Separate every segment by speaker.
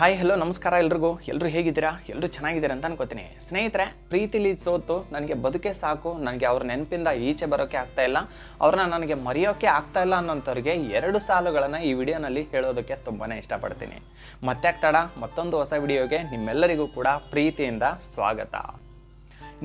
Speaker 1: Hi hello ನಮಸ್ಕಾರ ಎಲ್ರಿಗೂ. ಎಲ್ಲರೂ ಹೇಗಿದ್ದೀರಾ? ಎಲ್ಲರೂ ಚೆನ್ನಾಗಿದ್ದೀರಾ ಅಂತ ಅನ್ಕೋತೀನಿ. ಸ್ನೇಹಿತರೆ ಪ್ರೀತಿಲಿ ಸೋತು ನನಗೆ ಬದುಕೆ ಸಾಕು. ನನಗೆ ಅವ್ರ ನೆನಪಿಂದ ಈಚೆ ಬರೋಕ್ಕೆ ಆಗ್ತಾ ಇಲ್ಲ. ಅವ್ರನ್ನ ನನಗೆ ಮರೆಯೋಕ್ಕೆ ಆಗ್ತಾ ಇಲ್ಲ ಅನ್ನೋಂಥವ್ರಿಗೆ ಎರಡು ಸಾಲುಗಳನ್ನು ಈ ವಿಡಿಯೋನಲ್ಲಿ ಹೇಳೋದಕ್ಕೆ ತುಂಬಾ ಇಷ್ಟಪಡ್ತೀನಿ. ಮತ್ತೆ ತಡ, ಮತ್ತೊಂದು ಹೊಸ ವಿಡಿಯೋಗೆ ನಿಮ್ಮೆಲ್ಲರಿಗೂ ಕೂಡ ಪ್ರೀತಿಯಿಂದ ಸ್ವಾಗತ.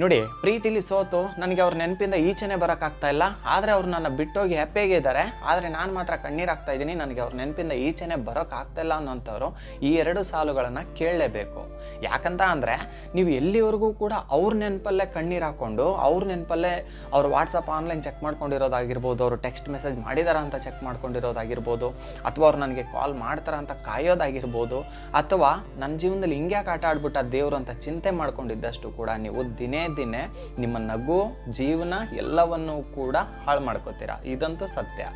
Speaker 1: ನೋಡಿ, ಪ್ರೀತಿಲಿ ಸೋತು ನನಗೆ ಅವ್ರ ನೆನಪಿಂದ ಈಚೆನೆ ಬರೋಕ್ಕಾಗ್ತಾ ಇಲ್ಲ. ಆದರೆ ಅವ್ರು ನನ್ನ ಬಿಟ್ಟೋಗಿ ಹ್ಯಾಪಿಯಾಗಿ ಇದ್ದಾರೆ. ಆದರೆ ನಾನು ಮಾತ್ರ ಕಣ್ಣೀರಾಗ್ತಾ ಇದ್ದೀನಿ, ನನಗೆ ಅವ್ರ ನೆನಪಿಂದ ಈಚೆನೆ ಬರೋಕ್ಕಾಗ್ತಾ ಇಲ್ಲ ಅನ್ನೋಂಥವ್ರು ಈ ಎರಡು ಸಾಲುಗಳನ್ನು ಕೇಳಲೇಬೇಕು. ಯಾಕಂತ ಅಂದರೆ, ನೀವು ಎಲ್ಲಿವರೆಗೂ ಕೂಡ ಅವ್ರ ನೆನಪಲ್ಲೇ ಕಣ್ಣೀರು ಹಾಕ್ಕೊಂಡು, ಅವ್ರ ನೆನಪಲ್ಲೇ ಅವ್ರು ವಾಟ್ಸಪ್ ಆನ್ಲೈನ್ ಚೆಕ್ ಮಾಡ್ಕೊಂಡಿರೋದಾಗಿರ್ಬೋದು, ಅವರು ಟೆಕ್ಸ್ಟ್ ಮೆಸೇಜ್ ಮಾಡಿದಾರ ಅಂತ ಚೆಕ್ ಮಾಡ್ಕೊಂಡಿರೋದಾಗಿರ್ಬೋದು, ಅಥವಾ ಅವ್ರು ನನಗೆ ಕಾಲ್ ಮಾಡ್ತಾರ ಅಂತ ಕಾಯೋದಾಗಿರ್ಬೋದು, ಅಥವಾ ನನ್ನ ಜೀವನದಲ್ಲಿ ಹಿಂಗ್ಯಾಕೆ ಆಟ ಆಡ್ಬಿಟ್ಟ ದೇವರು ಅಂತ ಚಿಂತೆ ಮಾಡ್ಕೊಂಡಿದ್ದಷ್ಟು ಕೂಡ ನೀವು ದಿನೇ ದಿನೇ ನಿಮ್ಮ ನಗು, ಜೀವನ ಎಲ್ಲವನ್ನೂ ಕೂಡ ಹಾಳು ಮಾಡ್ಕೋತೀರಾ? ಇದಂತೂ ಸತ್ಯ.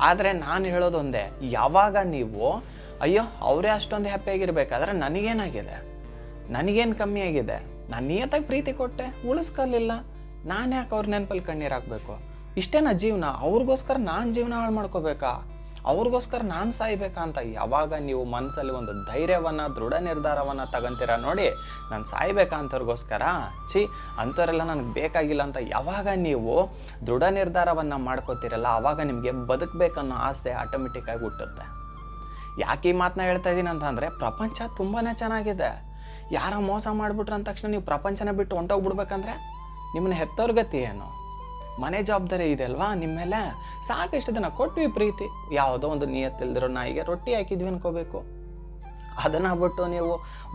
Speaker 1: ಆದರೆ ನಾನು ಹೇಳೋದೊಂದೇ ಯಾವಾಗ ನೀವು, ಅಯ್ಯೋ, ಅವರೇ ಅಷ್ಟೊಂದು ಹ್ಯಾಪಿಯಾಗಿರ್ಬೇಕಾದ್ರೆ ನನಗೇನಾಗಿದೆ? ನನಗೇನು ಕಮ್ಮಿ ಆಗಿದೆ? ನಾನು ನಿಯತ್ತಾಗಿ ಪ್ರೀತಿ ಕೊಟ್ಟೆ, ಉಳಿಸ್ಕೊಲಿಲ್ಲ. ನಾನು ಯಾಕೆ ಅವ್ರ ನೆನಪಲ್ಲಿ ಕಣ್ಣೀರು ಹಾಕಬೇಕು? ಇಷ್ಟೇನಾ ಜೀವನ? ಅವ್ರಿಗೋಸ್ಕರ ನಾನು ಜೀವನ ಹಾಳು ಮಾಡ್ಕೋಬೇಕಾ? ಅವ್ರಿಗೋಸ್ಕರ ನಾನು ಸಾಯ್ಬೇಕಂತ ಯಾವಾಗ ನೀವು ಮನಸ್ಸಲ್ಲಿ ಒಂದು ಧೈರ್ಯವನ್ನು, ದೃಢ ನಿರ್ಧಾರವನ್ನು ತಗೊಂತೀರ ನೋಡಿ, ನಾನು ಸಾಯ್ಬೇಕಂತವ್ರಿಗೋಸ್ಕರ ಛೀ, ಅಂಥವ್ರೆಲ್ಲ ನನಗೆ ಬೇಕಾಗಿಲ್ಲ ಅಂತ ಯಾವಾಗ ನೀವು ದೃಢ ನಿರ್ಧಾರವನ್ನು ಮಾಡ್ಕೋತೀರಲ್ಲ ಆವಾಗ ನಿಮಗೆ ಬದುಕಬೇಕನ್ನೋ ಆಸೆ ಆಟೋಮೆಟಿಕ್ಕಾಗಿ ಹುಟ್ಟುತ್ತೆ. ಯಾಕೆ ಈ ಮಾತನ್ನ ಹೇಳ್ತಾ ಇದ್ದೀನಿ ಅಂತಂದರೆ ಪ್ರಪಂಚ ತುಂಬಾ ಚೆನ್ನಾಗಿದೆ. ಯಾರ ಮೋಸ ಮಾಡಿಬಿಟ್ರೆ ಅಂದ ತಕ್ಷಣ ನೀವು ಪ್ರಪಂಚನ ಬಿಟ್ಟು ಹೊಂಟೋಗ್ಬಿಡ್ಬೇಕಂದ್ರೆ, ನಿಮ್ಮನ್ನ ಹೆತ್ತವ್ರ ಗತಿ ಏನು? ಮನೆ ಜವಾಬ್ದಾರಿ ಇದೆ ಅಲ್ವಾ? ನಿಮ್ಮ ಮೇಲೆ ಸಾಕಷ್ಟು ದಿನ ಕೊಟ್ವಿ ಪ್ರೀತಿ. ಯಾವುದೋ ಒಂದು ನಿಯತ್ತಿಲ್ದಿರೋ ನಾಯಿಗೆ ರೊಟ್ಟಿ ಹಾಕಿದ್ವಿ ಅನ್ಕೋಬೇಕು. ಅದನ್ನು ಬಿಟ್ಟು ನೀವು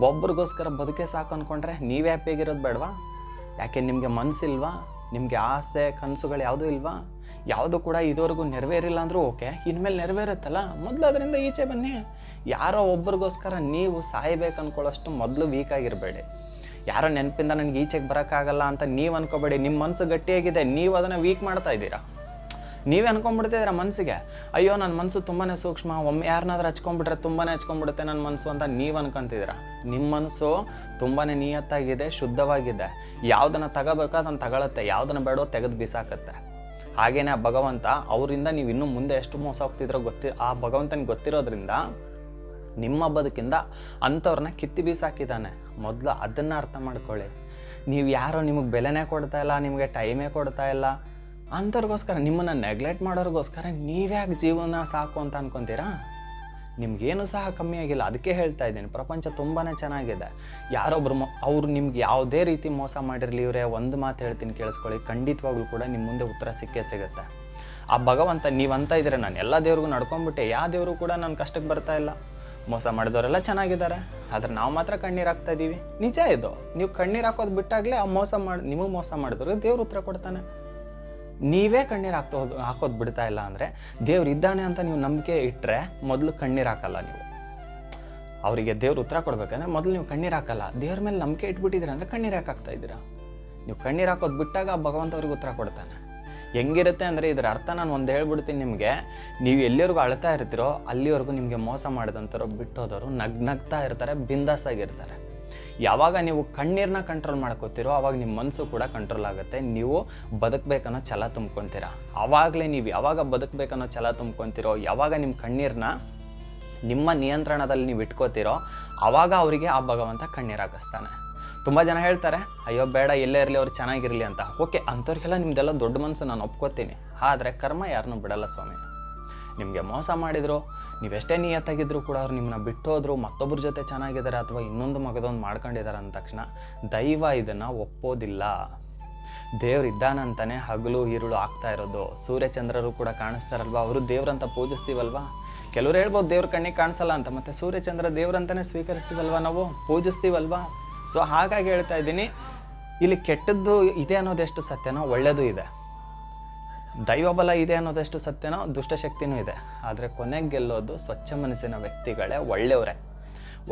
Speaker 1: ಒಬ್ರಿಗೋಸ್ಕರ ಬದುಕೆ ಸಾಕು ಅಂದ್ಕೊಂಡ್ರೆ ನೀವೇ ಹ್ಯಾಪಿಯಾಗಿರೋದು ಬೇಡವಾ? ಯಾಕೆ ನಿಮಗೆ ಮನಸ್ಸಿಲ್ವಾ ನಿಮಗೆ ಆಸೆ, ಕನಸುಗಳು ಯಾವುದೂ ಇಲ್ವಾ? ಯಾವುದು ಕೂಡ ಇದುವರೆಗೂ ನೆರವೇರಿಲ್ಲ ಅಂದರೂ ಓಕೆ, ಇನ್ಮೇಲೆ ನೆರವೇರುತ್ತಲ್ಲ? ಮೊದಲು ಅದರಿಂದ ಈಚೆ ಬನ್ನಿ. ಯಾರೋ ಒಬ್ರಿಗೋಸ್ಕರ ನೀವು ಸಾಯ್ಬೇಕು ಅಂದ್ಕೊಳ್ಳೋಷ್ಟು ಮೊದಲು ವೀಕ್ ಆಗಿರಬೇಡಿ. ಯಾರೋ ನೆನಪಿಂದ ನನಗೆ ಈಚೆಗೆ ಬರೋಕ್ಕಾಗಲ್ಲ ಅಂತ ನೀವು ಅನ್ಕೋಬೇಡಿ. ನಿಮ್ಮ ಮನಸ್ಸು ಗಟ್ಟಿಯಾಗಿದೆ, ನೀವು ಅದನ್ನು ವೀಕ್ ಮಾಡ್ತಾ ಇದ್ದೀರಾ? ನೀವೇ ಅನ್ಕೊಂಡ್ಬಿಡ್ತಿದ್ದೀರ ಮನಸ್ಸಿಗೆ ಅಯ್ಯೋ ನನ್ನ ಮನಸ್ಸು ತುಂಬಾ ಸೂಕ್ಷ್ಮ. ಒಮ್ಮೆ ಯಾರನ್ನಾದ್ರೂ ಹಚ್ಕೊಂಡ್ಬಿಟ್ರೆ ತುಂಬಾ ಹಚ್ಕೊಂಡ್ಬಿಡುತ್ತೆ ನನ್ನ ಮನಸ್ಸು ಅಂತ ನೀವು ಅನ್ಕೊಂತಿದ್ದೀರ? ನಿಮ್ಮ ಮನಸ್ಸು ತುಂಬಾ ನಿಯತ್ತಾಗಿದೆ, ಶುದ್ಧವಾಗಿದೆ. ಯಾವುದನ್ನು ತಗೋಬೇಕೋ ಅದನ್ನು ತಗೊಳುತ್ತೆ. ಯಾವ್ದನ್ನ ಬೇಡೋ ತೆಗೆದು ಬಿಸಾಕತ್ತೆ. ಹಾಗೇನೆ ಭಗವಂತ, ಅವರಿಂದ ನೀವು ಇನ್ನೂ ಮುಂದೆ ಎಷ್ಟು ಮೋಸ ಹೋಗ್ತಿದ್ರೋ ಗೊತ್ತಿ, ಆ ಭಗವಂತನಿಗೆ ಗೊತ್ತಿರೋದ್ರಿಂದ ನಿಮ್ಮ ಬದುಕಿಂದ ಅಂಥವ್ರನ್ನ ಕಿತ್ತಿ ಬೀಸಾಕಿದ್ದಾನೆ. ಮೊದಲು ಅದನ್ನು ಅರ್ಥ ಮಾಡ್ಕೊಳ್ಳಿ. ನೀವು ಯಾರೋ ನಿಮಗೆ ಬೆಲೆನೇ ಕೊಡ್ತಾ ಇಲ್ಲ, ನಿಮಗೆ ಟೈಮೇ ಕೊಡ್ತಾ ಇಲ್ಲ. ಅಂಥವ್ರಿಗೋಸ್ಕರ, ನಿಮ್ಮನ್ನು ನೆಗ್ಲೆಕ್ಟ್ ಮಾಡೋರಿಗೋಸ್ಕರ ನೀವ್ಯಾಕೆ ಜೀವನ ಸಾಕು ಅಂತ ಅನ್ಕೊತೀರಾ? ನಿಮಗೇನು ಸಹ ಕಮ್ಮಿ ಆಗಿಲ್ಲ. ಅದಕ್ಕೆ ಹೇಳ್ತಾ ಇದ್ದೀನಿ. ಪ್ರಪಂಚ ತುಂಬಾ ಚೆನ್ನಾಗಿದೆ. ಯಾರೊಬ್ರು ಮೊ ಅವ್ರು ನಿಮ್ಗೆ ಯಾವುದೇ ರೀತಿ ಮೋಸ ಮಾಡಿರಲಿ, ಇವರೇ ಒಂದು ಮಾತು ಹೇಳ್ತೀನಿ ಕೇಳಿಸ್ಕೊಳ್ಳಿ. ಖಂಡಿತವಾಗ್ಲೂ ಕೂಡ ನಿಮ್ಮ ಮುಂದೆ ಉತ್ತರ ಸಿಕ್ಕೇ ಸಿಗುತ್ತೆ. ಆ ಭಗವಂತ ನೀವಂತ ಇದ್ರೆ ನಾನು ಎಲ್ಲ ದೇವ್ರಿಗೂ ನಡ್ಕೊಂಡ್ಬಿಟ್ಟೆ. ಯಾವ ದೇವರು ಕೂಡ ನನ್ನ ಕಷ್ಟಕ್ಕೆ ಬರ್ತಾ ಇಲ್ಲ. ಮೋಸ ಮಾಡಿದವರೆಲ್ಲ ಚೆನ್ನಾಗಿದ್ದಾರೆ. ಆದ್ರೆ ನಾವು ಮಾತ್ರ ಕಣ್ಣೀರು ಹಾಕ್ತಾ ಇದ್ದೀವಿ ನಿಜ ಇದು. ನೀವು ಕಣ್ಣೀರು ಹಾಕೋದು ಬಿಟ್ಟಾಗಲೇ ಆ ಮೋಸ ಮಾಡಿ, ನಿಮಗೆ ಮೋಸ ಮಾಡಿದ್ರೆ ದೇವ್ರ ಉತ್ತರ ಕೊಡ್ತಾನೆ. ನೀವೇ ಕಣ್ಣೀರು ಹಾಕ್ತೋ ಹಾಕೋದು ಬಿಡ್ತಾ ಇಲ್ಲ ಅಂದರೆ ದೇವ್ರು ಇದ್ದಾನೆ ಅಂತ ನೀವು ನಂಬಿಕೆ ಇಟ್ಟರೆ ಮೊದಲು ಕಣ್ಣೀರು ಹಾಕಲ್ಲ ನೀವು. ಅವರಿಗೆ ದೇವ್ರ ಉತ್ತರ ಕೊಡ್ಬೇಕಂದ್ರೆ ಮೊದಲು ನೀವು ಕಣ್ಣೀರು ಹಾಕಲ್ಲ. ದೇವ್ರ ಮೇಲೆ ನಂಬಿಕೆ ಇಟ್ಬಿಟ್ಟಿದ್ದೀರ ಅಂದರೆ ಕಣ್ಣೀರು ಹಾಕ್ತಾ ಇದ್ದೀರಾ? ನೀವು ಕಣ್ಣೀರು ಹಾಕೋದು ಬಿಟ್ಟಾಗ ಆ ಭಗವಂತ ಅವ್ರಿಗೆ ಉತ್ತರ ಕೊಡ್ತಾನೆ. ಹೆಂಗಿರುತ್ತೆ ಅಂದರೆ ಇದರ ಅರ್ಥ ನಾನು ಒಂದು ಹೇಳ್ಬಿಡ್ತೀನಿ ನಿಮಗೆ. ನೀವು ಎಲ್ಲಿವರೆಗೂ ಅಳ್ತಾ ಇರ್ತೀರೋ ಅಲ್ಲಿವರೆಗೂ ನಿಮಗೆ ಮೋಸ ಮಾಡಿದಂಥವ್ರು ಬಿಟ್ಟೋದವರು ನಗ್ ನಗ್ತಾ ಇರ್ತಾರೆ, ಬಿಂದಾಸಾಗಿರ್ತಾರೆ. ಯಾವಾಗ ನೀವು ಕಣ್ಣೀರನ್ನ ಕಂಟ್ರೋಲ್ ಮಾಡ್ಕೋತೀರೋ ಆವಾಗ ನಿಮ್ಮ ಮನಸ್ಸು ಕೂಡ ಕಂಟ್ರೋಲ್ ಆಗುತ್ತೆ. ನೀವು ಬದುಕಬೇಕನ್ನೋ ಛಲ ತುಂಬ್ಕೊತೀರಾ. ಆವಾಗಲೇ ನೀವು ಯಾವಾಗ ಬದುಕಬೇಕನ್ನೋ ಛಲ ತುಂಬ್ಕೊತಿರೋ, ಯಾವಾಗ ನಿಮ್ಮ ಕಣ್ಣೀರನ್ನ ನಿಮ್ಮ ನಿಯಂತ್ರಣದಲ್ಲಿ ನೀವು ಇಟ್ಕೋತಿರೋ ಆವಾಗ ಅವರಿಗೆ ಆ ಭಗವಂತ ಕಣ್ಣೀರು ಹಾಕಿಸ್ತಾನೆ. ತುಂಬ ಜನ ಹೇಳ್ತಾರೆ, ಅಯ್ಯೋ ಬೇಡ ಎಲ್ಲೇ ಇರಲಿ, ಅವ್ರು ಚೆನ್ನಾಗಿರಲಿ ಅಂತ. ಓಕೆ, ಅಂಥವ್ರಿಗೆಲ್ಲ ನಿಮ್ದೆಲ್ಲ ದೊಡ್ಡ ಮನಸ್ಸು ನಾನು ಒಪ್ಕೋತೀನಿ. ಆದರೆ ಕರ್ಮ ಯಾರನ್ನೂ ಬಿಡಲ್ಲ ಸ್ವಾಮಿ. ನಿಮಗೆ ಮೋಸ ಮಾಡಿದ್ರು, ನೀವೆಷ್ಟೇ ನಿಯತ್ತಾಗಿದ್ದರೂ ಕೂಡ ಅವ್ರು ನಿಮ್ಮನ್ನ ಬಿಟ್ಟೋದ್ರು ಮತ್ತೊಬ್ಬರ ಜೊತೆ ಚೆನ್ನಾಗಿದ್ದಾರೆ ಅಥವಾ ಇನ್ನೊಂದು ಮಗದೊಂದು ಮಾಡ್ಕೊಂಡಿದ್ದಾರೆ ಅಂದ ತಕ್ಷಣ ದೈವ ಇದನ್ನು ಒಪ್ಪೋದಿಲ್ಲ. ದೇವ್ರು ಇದ್ದಾನಂತಾನೆ ಹಗಲು ಈರುಳು ಆಗ್ತಾ ಇರೋದು. ಸೂರ್ಯಚಂದ್ರರು ಕೂಡ ಕಾಣಿಸ್ತಾರಲ್ವಾ? ಅವರು ದೇವ್ರಂತ ಪೂಜಿಸ್ತೀವಲ್ವಾ? ಕೆಲವ್ರು ಹೇಳ್ಬೋದು ದೇವ್ರ ಕಣ್ಣಿಗೆ ಕಾಣಿಸಲ್ಲ ಅಂತ, ಮತ್ತೆ ಸೂರ್ಯಚಂದ್ರ ದೇವ್ರಂತಾನೆ ಸ್ವೀಕರಿಸ್ತೀವಲ್ವಾ ನಾವು? ಪೂಜಿಸ್ತೀವಲ್ವಾ? ಸೊ ಹಾಗಾಗಿ ಹೇಳ್ತಾ ಇದ್ದೀನಿ, ಇಲ್ಲಿ ಕೆಟ್ಟದ್ದು ಇದೆ ಅನ್ನೋದೆಷ್ಟು ಸತ್ಯನೋ ಒಳ್ಳೆಯದು ಇದೆ. ದೈವಬಲ ಇದೆ ಅನ್ನೋದೆಷ್ಟು ಸತ್ಯನೋ ದುಷ್ಟಶಕ್ತಿನೂ ಇದೆ. ಆದರೆ ಕೊನೆಗೆ ಗೆಲ್ಲೋದು ಸ್ವಚ್ಛ ಮನಸ್ಸಿನ ವ್ಯಕ್ತಿಗಳೇ ಒಳ್ಳೆಯವರೇ.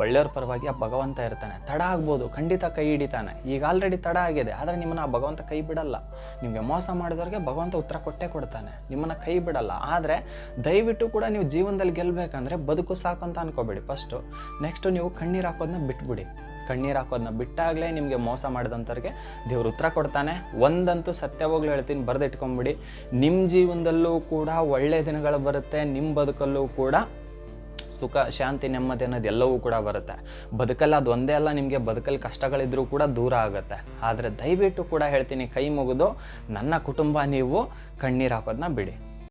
Speaker 1: ಒಳ್ಳೆಯವ್ರ ಪರವಾಗಿ ಆ ಭಗವಂತ ಇರ್ತಾನೆ. ತಡ ಆಗ್ಬೋದು, ಖಂಡಿತ ಕೈ ಹಿಡಿತಾನೆ. ಈಗ ಆಲ್ರೆಡಿ ತಡ ಆಗಿದೆ, ಆದರೆ ನಿಮ್ಮನ್ನು ಆ ಭಗವಂತ ಕೈ ಬಿಡಲ್ಲ. ನಿಮಗೆ ಮೋಸ ಮಾಡಿದವ್ರಿಗೆ ಭಗವಂತ ಉತ್ತರ ಕೊಟ್ಟೇ ಕೊಡ್ತಾನೆ. ನಿಮ್ಮನ್ನು ಕೈ ಬಿಡಲ್ಲ. ಆದರೆ ದಯವಿಟ್ಟು ಕೂಡ ನೀವು ಜೀವನದಲ್ಲಿ ಗೆಲ್ಲಬೇಕಂದ್ರೆ ಬದುಕು ಸಾಕು ಅಂತ ಅನ್ಕೋಬೇಡಿ. ಫಸ್ಟು ನೆಕ್ಸ್ಟು ನೀವು ಕಣ್ಣೀರು ಹಾಕೋದನ್ನ ಬಿಟ್ಬಿಡಿ. ಕಣ್ಣೀರು ಹಾಕೋದನ್ನ ಬಿಟ್ಟಾಗಲೇ ನಿಮಗೆ ಮೋಸ ಮಾಡಿದಂಥವ್ರಿಗೆ ದೇವ್ರ ಉತ್ತರ ಕೊಡ್ತಾನೆ. ಒಂದಂತೂ ಸತ್ಯವಾಗ್ಲೂ ಹೇಳ್ತೀನಿ, ಬರೆದಿಟ್ಕೊಂಬಿಡಿ. ನಿಮ್ಮ ಜೀವನದಲ್ಲೂ ಕೂಡ ಒಳ್ಳೆಯ ದಿನಗಳು ಬರುತ್ತೆ ನಿಮ್ಮ ಬದುಕಲ್ಲೂ ಕೂಡ ಸುಖ, ಶಾಂತಿ, ನೆಮ್ಮದಿ ಅನ್ನೋದು ಎಲ್ಲವೂ ಕೂಡ ಬರುತ್ತೆ. ಬದುಕಲ್ಲ ಅದು ಒಂದೇ ಅಲ್ಲ, ನಿಮಗೆ ಬದುಕಲ್ಲಿ ಕಷ್ಟಗಳಿದ್ರೂ ಕೂಡ ದೂರ ಆಗುತ್ತೆ. ಆದರೆ ದಯವಿಟ್ಟು ಕೂಡ ಹೇಳ್ತೀನಿ, ಕೈ ಮುಗಿದು ನನ್ನ ಕುಟುಂಬ ನೀವು ಕಣ್ಣೀರು ಹಾಕೋದನ್ನ ಬಿಡಿ.